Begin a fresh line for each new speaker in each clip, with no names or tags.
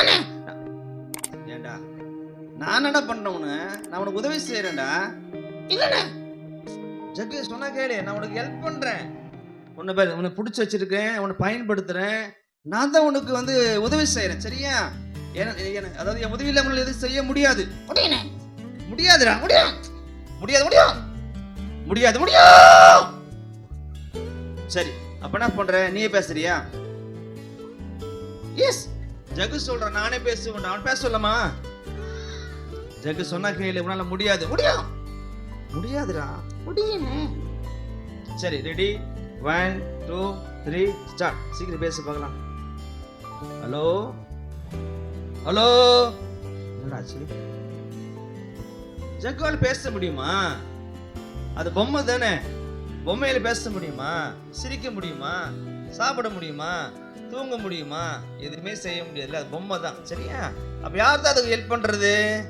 முடியாதுண்ணே
ஏண்டா? நான் என்னடா பண்ணேன் உன்னை? நான் உனக்கு உதவி செய்யறேன்டா
இல்லண்ணே
ஜக்கு சொன்னா கேளு. நான் உனக்கு ஹெல்ப் பண்றேன். உன்னை பாரு உன்னை பிடிச்சி வச்சிருக்கேன். உன்னை பயன்படுத்துறேன். நான் தான் உனக்கு வந்து உதவி செய்யறேன் சரியா? அதாவது என் உதவி இல்லாமல் எதுவும் செய்ய முடியாது. முடியாதுடா.
முடியும்.
முடியாது முடியும். முடியாது முடியும். சரி அப்ப என்ன பண்ற? நீயே பேசுறியா? எஸ் ஜகு சொல்ற நானே பேசுவேன் அவன் பேச சொல்லமா? ஜகு சொன்னா கேளு உன்னால முடியாது. முடியும் முடியாதுடா.
முடியுண்ணே
சரி ready one two three start சீக்கிரம் பேச பார்க்கலாம். ஹலோ ஹலோ என்னடாச்சு? ஜக்குவால் பேச முடியுமா? அது பொம்மை தானே. பொம்மையில பேச முடியுமா? சிரிக்க முடியுமா? சாப்பிட முடியுமா? தூங்க முடியுமா? எதுவுமே செய்ய முடியாதுல்ல அது பொம்மை தான் சரியா? அப்ப யார் தான் அதுக்கு ஹெல்ப் பண்றது?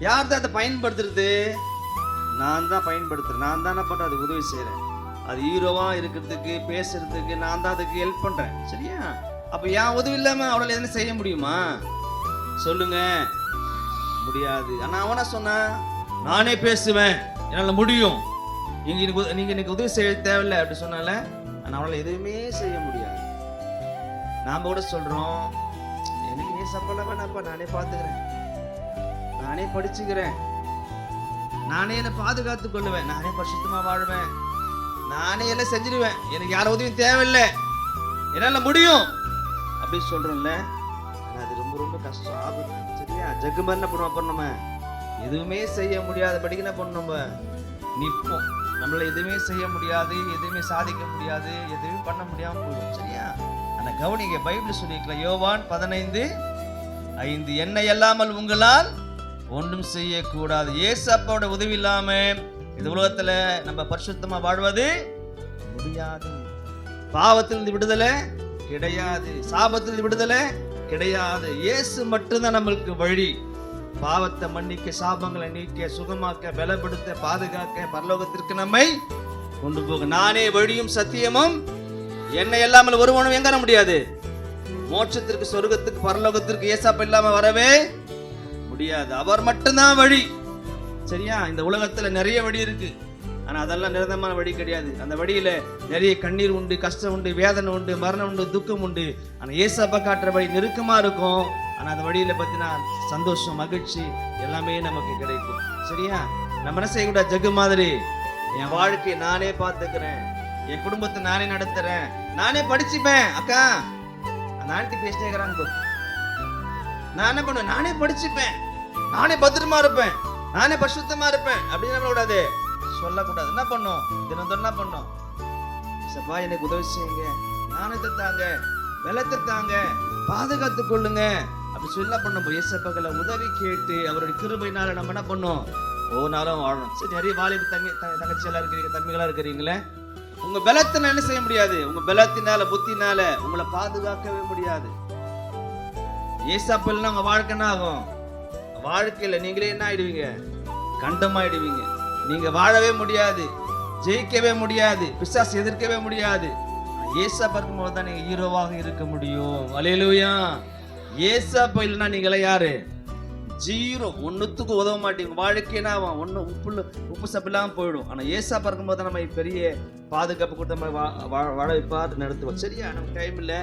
யார் தான் அதை பயன்படுத்துறது? நான் தான் பயன்படுத்துறேன். நான் தான் என்ன பண்றேன் அதுக்கு உதவி செய்கிறேன் அது ஹீரோவா இருக்கிறதுக்கு பேசுறதுக்கு நான் தான் அதுக்கு ஹெல்ப் பண்றேன். சரியா? அப்ப என் உதவி இல்லாம அவளால் எதுவும் செய்ய முடியுமா? சொல்லுங்க. முடியாது. ஆனா அவனா சொன்னா? நானே பேசுவேன். என்னால முடியும். நீங்க எனக்கு உத- எனக்கு உதவி செய்ய தேவையில்லை அப்படி சொன்னால ஆனா அவளால் எதுவுமே செய்ய முடியாது. நாம கூட சொல்றோம். எனக்கு நீ சம்பளம் வேணாப்பா நானே பாத்துக்கிறேன். நானே படிச்சுக்கிறேன். நானே என்னை பாதுகாத்துக் கொள்ளுவேன். நானே பரிசுத்தமா வாழ்வேன். நானே எல்லாம் செஞ்சிடுவேன் எனக்கு யார உதவியும் தேவையில்லை. என்னால முடியும். அப்படின்னு சொல்றோம்ல. ஆனா அது ரொம்ப ரொம்ப கஷ்டம். ஆகுது. சரியா? ஜக்கு மாதிரி என்ன பண்ணுவோம் அப்புறம் நம்ம? எதுவுமே செய்ய முடியாதபடிக்கு என்ன பண்ணணும் நம்ம? நிற்போம் நம்மள எதுவுமே செய்ய முடியாது எதுவுமே சாதிக்க முடியாது எதுவுமே பண்ண முடியாம போயிடும் சரியா? ஆனா கவனிங்க பைபிள் சொல்லியிருக்கல யோவான் பதினைந்து ஐந்து என்ன இல்லாமல் உங்களால் ஒன்றும் செய்யக்கூடாது. ஏசு அப்பாவோட உதவி இல்லாம இந்த உலகத்துல நம்ம பரிசுத்தமா வாழ்வது முடியாது. பாவத்திலிருந்து விடுதலை கிடையாது. சாபத்திலிருந்து விடுதலை கிடையாது. இயேசு மட்டும்தான் நம்மளுக்கு வழி. பாவத்தை மன்னிக்க சாபங்களை நீக்க சுகமாக்க பலப்படுத்த பாதுகாக்க பரலோகத்திற்கு நம்மை கொண்டு போக. நானே வழியும் சத்தியமும் என்னை இல்லாமல் ஒருவனும் எங்க முடியாது? மோட்சத்திற்கு சொர்க்கத்துக்கு பரலோகத்திற்கு ஏசாப்பு இல்லாம வரவே முடியாது. அவர் மட்டும்தான் வழி. சரியா? இந்த உலகத்துல நிறைய வழி இருக்கு. ஆனா அதெல்லாம் நிரந்தரமான வழி கிடையாது. அந்த வழியில நிறைய கண்ணீர் உண்டு கஷ்டம் உண்டு வேதனை உண்டு மரணம் உண்டு துக்கம் உண்டு. ஆனா ஏசாப்பா காட்டுற வழி நெருக்கமா இருக்கும். ஆனா அந்த வழியில பார்த்தீங்கன்னா சந்தோஷம் மகிழ்ச்சி எல்லாமே நமக்கு கிடைக்கும். சரியா? நம்ம என்ன செய்யக்கூடாது? ஜக்கு மாதிரி. என் வாழ்க்கையை நானே பார்த்துக்கிறேன். என் குடும்பத்தை நானே நடத்துறேன். நானே படிச்சுப்பேன் அக்கா. நானே ஆண்டி பேசிட்டே இருக்கிறாங்க நான் என்ன பண்ணுவேன்? நானே படிச்சுப்பேன். நானே பத்திரமா இருப்பேன். நானே பரிசுத்தமா இருப்பேன். அப்படின்னு நம்ம கூடாது சொல்லக்கூடாது. என்ன பண்ணும்? தினம் என்ன பண்ணும்? சப்பா எனக்கு உதவி செய்யுங்க. ஞானத்தை தாங்க. வெள்ளத்தை தாங்க. பாதுகாத்து கொள்ளுங்க. அப்படி சொல்லி என்ன பண்ணும்? இயேசப்பகளை உதவி கேட்டு அவருடைய கிருபையினால நம்ம என்ன பண்ணோம்? ஒவ்வொரு நாளும் வாழணும். சரி நிறைய வாலிப தங்கி த- தங்கச்சி எல்லாம் இருக்கிறீங்க தம்பிகளா இருக்கிறீங்களே. உங்க பலத்தினால என்ன செய்ய முடியாது? உங்க பலத்தினால புத்தினால உங்களை பாதுகாக்கவே முடியாது. ஏசாப்பல்னா உங்க வாழ்க்கை என்ன ஆகும்? வாழ்க்கையில நீங்களே என்ன ஆயிடுவீங்க? கண்டமாயிடுவீங்க. நீங்க வாழவே முடியாது. ஜெயிக்கவே முடியாது. பிசாசு எதிர்க்கவே முடியாது. ஏசப்பா பார்க்கும்போது தான் நீங்க ஹீரோவாக இருக்க முடியும். அலையலூயா ஏசா போயில்னா நீங்களே யாரு? ஜீரோ. ஒன்றுத்துக்கு உதவ மாட்டேங்க வாழ்க்கைனா அவன் ஒன்று உப்பு உப்பு சப்பில்லாம போயிடும். ஆனால் ஏசா பறக்கும் போது நம்ம பெரிய பாதுகாப்பு கொடுத்த மாதிரி வா- வாழ வைப்பார் நடத்துவோம் சரியா? நமக்கு டைம் இல்லை.